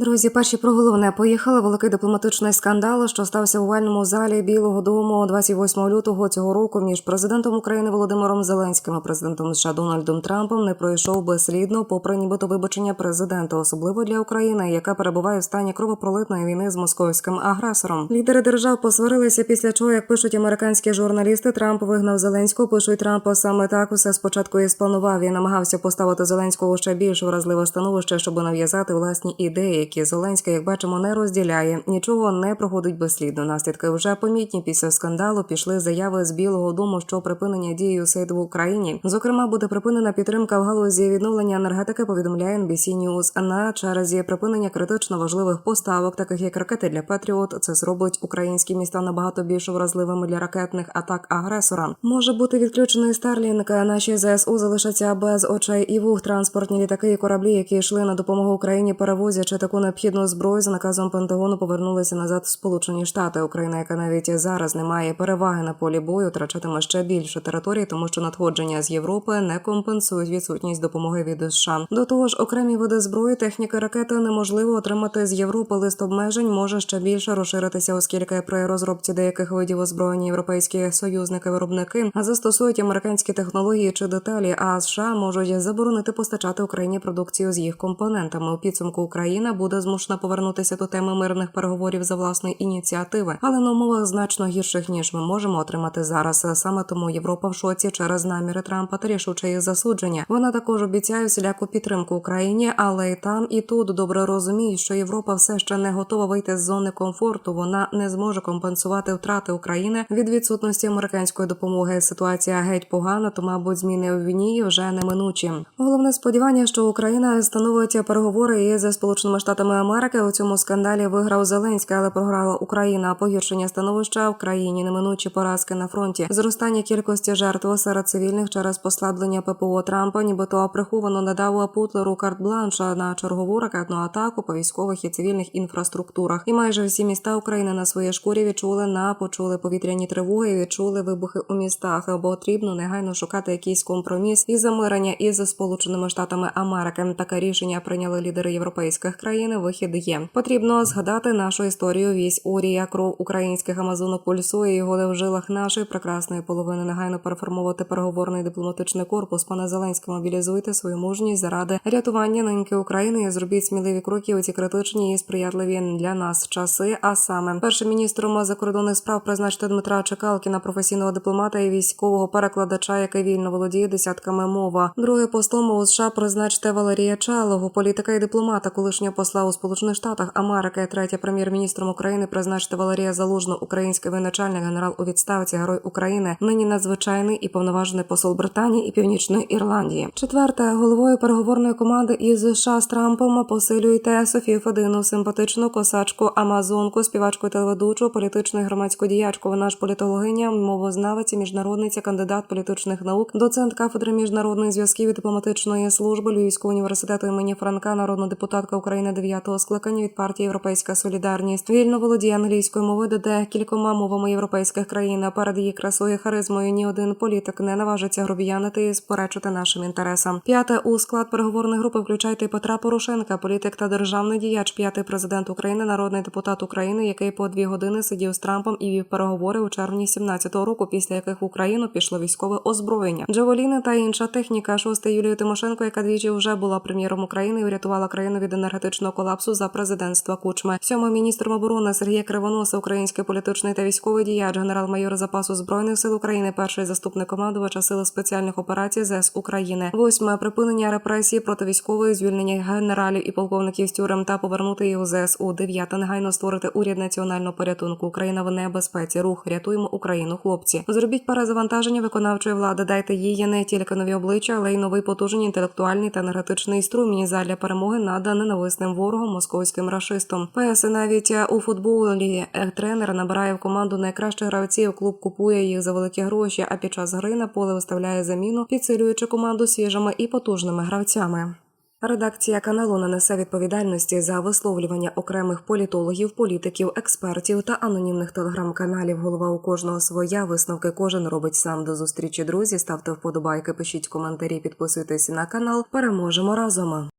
Друзі, перші про головне поїхали великий дипломатичний скандал, що стався у вальному залі Білого Дому 28 лютого цього року між президентом України Володимиром Зеленським і президентом США Дональдом Трампом не пройшов безслідно, попри нібито вибачення президента, особливо для України, яка перебуває в стані кровопролитної війни з московським агресором. Лідери держав посварилися після чого, як пишуть американські журналісти, Трамп вигнав Зеленського. Пишуть Трампа саме так усе спочатку і спланував. Він намагався поставити Зеленського ще більш вразливе становище, щоб нав'язати власні ідеї, які Зеленський, як бачимо, не розділяє. Нічого не проходить безслідно. Наслідки вже помітні після скандалу. Пішли заяви з Білого Дому, що припинення дії УСАЙД в Україні. Зокрема, буде припинена підтримка в галузі відновлення енергетики. Повідомляє NBC News. на черзі припинення критично важливих поставок, таких як ракети для Петріот. Це зробить українські міста набагато більш вразливими для ракетних атак агресора. Може бути відключений Старлінг. Наші ЗСУ залишаться без очей і вух. Транспортні літаки і кораблі, які йшли на допомогу Україні, перевозячи таку необхідну зброю за наказом Пентагону, повернулися назад в Сполучені Штати. Україна, яка навіть зараз не має переваги на полі бою, втрачатиме ще більше території, тому що надходження з Європи не компенсують відсутність допомоги від США. До того ж, окремі види зброї, техніки ракети неможливо отримати з Європи. Лист обмежень може ще більше розширитися, оскільки при розробці деяких видів озброєння європейські союзники-виробники застосують американські технології чи деталі. А США можуть заборонити постачати Україні продукцію з їх компонентами. У підсумку Україна буде змушена повернутися до теми мирних переговорів за власної ініціативи, але на умовах значно гірших ніж ми можемо отримати зараз. Саме тому Європа в шоці через наміри Трампа та рішуче їх засудження. Вона також обіцяє всіляку підтримку Україні, але і там і тут добре розуміє, що Європа все ще не готова вийти з зони комфорту. Вона не зможе компенсувати втрати України від відсутності американської допомоги. Ситуація геть погана, то мабуть зміни в війні вже неминучі. Головне сподівання, що Україна становить переговори із Сполученими Штатами Америки. У цьому скандалі виграв Зеленський, але програла Україна. Погіршення становища в країні неминучі поразки на фронті, зростання кількості жертв серед цивільних через послаблення ППО Трампа, нібито приховано надав Путлеру карт-бланша на чергову ракетну атаку по військових і цивільних інфраструктурах. І майже всі міста України на своїй шкурі відчули на почули повітряні тривоги, відчули вибухи у містах. Бо потрібно негайно шукати якийсь компроміс і замирення із Сполученими Штатами Америки. Таке рішення прийняли лідери європейських країн. Вихід є. Потрібно згадати нашу історію. Вісь урія кров українських амазонок пульсує його в жилах нашої прекрасної половини. Негайно переформувати переговорний дипломатичний корпус. Пане Зеленський, мобілізуйте свою мужність заради рятування неньки України. і Зробіть сміливі кроки у ці критичні і сприятливі для нас часи. А саме першим міністром закордонних справ призначити Дмитра Чекалкіна, професійного дипломата і військового перекладача, який вільно володіє десятками мова. Друге послом у США призначити Валерія Чалого, політика і дипломата, колишнього посла у Сполучених Штатах Америки. Третє прем'єр-міністром України призначити Валерія Залужну, український воєначальник, генерал у відставці, герой України, нині надзвичайний і повноважений посол Британії і Північної Ірландії. Четверте головою переговорної команди із США з Трампом посилюєте Софію Федину, симпатичну косачку Амазонку, співачку і телеведучу, політичну і громадську діячку. Вона ж політологиня, мовознавиця, міжнародниця, кандидат політичних наук, доцент кафедри міжнародних зв'язків і дипломатичної служби Львівського університету імені Франка, народна депутатка України 9-го скликання від партії Європейська Солідарність. Вільно володіє англійською мовою, де кількома мовами європейських країн. А Перед її красою харизмою ні один політик не наважиться грубіянити і сперечити нашим інтересам. П'яте у склад переговорної групи включайте Петра Порошенка, політик та державний діяч, п'ятий президент України, народний депутат України, який по дві години сидів з Трампом і вів переговори у червні 17-го року, після яких в Україну пішло військове озброєння, Джавеліни та інша техніка. Шосте Юлію Тимошенко, яка двічі вже була прем'єром України і врятувала країну від енергетичного колапсу за президентства Кучми. Сьомий міністром оборони Сергія Кривоноса, український політичний та військовий діяч, генерал-майор запасу збройних сил України, перший заступник командувача сил спеціальних операцій ЗС України. Восьме припинення репресій проти військової, звільнення генералів і полковників з тюрем та повернути їх у ЗСУ. Дев'яте негайно створити уряд національного порятунку. Україна в небезпеці. Рух рятуємо Україну, хлопці. Зробіть перезавантаження виконавчої влади. Дайте їй не тільки нові обличчя, але й новий потужний інтелектуальний та енергетичний струмінь задля перемоги над ненависним ворогом московським рашистом. ПС навіть у футболі е, тренер набирає в команду найкращих гравців. Клуб купує їх за великі гроші. А під час гри на поле виставляє заміну, підсилюючи команду свіжими і потужними гравцями. Редакція каналу не несе відповідальності за висловлювання окремих політологів, політиків, експертів та анонімних телеграм-каналів. Голова у кожного своя висновки кожен робить сам до зустрічі. Друзі, ставте вподобайки, пишіть коментарі, підписуйтесь на канал. Переможемо разом.